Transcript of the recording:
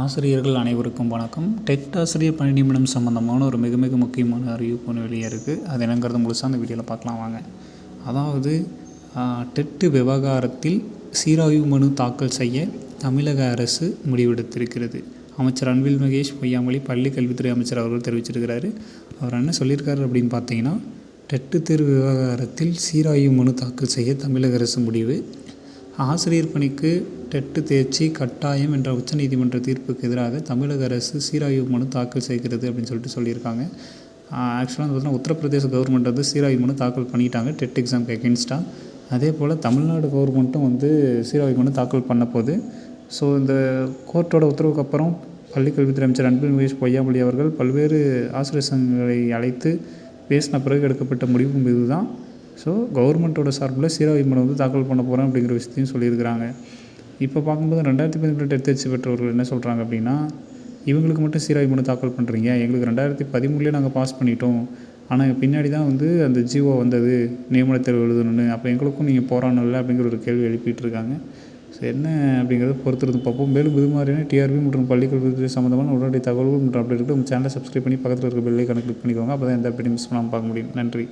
ஆசிரியர்கள் அனைவருக்கும் வணக்கம். டெட் ஆசிரியர் பணி நிமிடம் சம்மந்தமான ஒரு மிக மிக முக்கியமான அறிவிப்பு ஒன்று வெளியே இருக்குது அது என்னங்கிறது முழுசாக அந்த வீடியோவில் பார்க்கலாம் வாங்க. அதாவது டெட்டு விவகாரத்தில் சீராய்வு மனு தாக்கல் செய்ய தமிழக அரசு முடிவெடுத்திருக்கிறது. அமைச்சர் அன்பில் மகேஷ் பொய்யாமொழி பள்ளி கல்வித்துறை அமைச்சர் அவர்கள் தெரிவிச்சிருக்கிறாரு. அவர் என்ன சொல்லியிருக்காரு அப்படின்னு பார்த்தீங்கன்னா டெட்டு தேர்வு விவகாரத்தில் சீராய்வு மனு தாக்கல் செய்ய தமிழக அரசு முடிவு. ஆசிரியர் பணிக்கு டெட்டு தேர்ச்சி கட்டாயம் என்ற உச்சநீதிமன்ற தீர்ப்புக்கு எதிராக தமிழக அரசு சீராய்வு மனு தாக்கல் செய்கிறது அப்படின்னு சொல்லிட்டு சொல்லியிருக்காங்க. ஆக்சுவலாக வந்து பார்த்தீங்கன்னா உத்தரப்பிரதேச கவர்மெண்ட் வந்து சீராய்வு மனு தாக்கல் பண்ணிட்டாங்க டெட் எக்ஸாம் எகென்ஸ்டாக அதே போல் தமிழ்நாடு கவர்மெண்ட்டும் வந்து சீராய்வு மனு தாக்கல் பண்ண போது ஸோ இந்த கோர்ட்டோட உத்தரவுக்கு அப்புறம் பள்ளிக்கல்வித்துறை அமைச்சர் அன்பில் மகேஷ் பொய்யாமொழி அவர்கள் பல்வேறு ஆசிரியர் சங்கங்களை அழைத்து பேசின பிறகு எடுக்கப்பட்ட முடிவும் இதுதான். ஸோ கவர்மெண்ட்டோட சார்பில் சீராய்வு விமனம் வந்து தாக்கல் பண்ண போகிறேன் அப்படிங்கிற விஷயத்தையும் சொல்லியிருக்கிறாங்க. இப்போ பார்க்கும்போது ரெண்டாயிரத்தி பதினெட்டு டெட் தேர்ச்சி பெற்றவர்கள் என்ன சொல்கிறாங்க அப்படின்னா இவங்களுக்கு மட்டும் சீராய்வு மனு தாக்கல் பண்ணுறீங்க எங்களுக்கு ரெண்டாயிரத்தி பதிமூணுலேயே நாங்கள் பாஸ் பண்ணிட்டோம். ஆனால் பின்னாடி தான் வந்து அந்த ஜிஓ வந்தது. நியமன தேர்வு எழுதணும்னு. அப்போ எங்களுக்கும் நீங்கள் போராடணும்ல அப்படிங்கிற ஒரு கேள்வி எழுப்பிட்டு இருக்காங்க. ஸோ என்ன அப்படிங்கிறத பொறுத்திருந்து பார்ப்போம். மேலும் இது மாதிரியான டிஆர்பி மற்றும் பள்ளிக்கல்வித்துறை சம்மந்தமான உடனடி தகவல்கள் மற்றும் அப்டேட்டுக்கு உங்கள் சேனலை சப்ஸ்கிரைப் பண்ணி பக்கத்தில் இருக்க பெல்லை கணக்கு கிளிக் பண்ணிக்கோங்க. அப்போ தான் எந்த அப்படி மிஸ் பண்ணாமல் பார்க்க முடியும். நன்றி.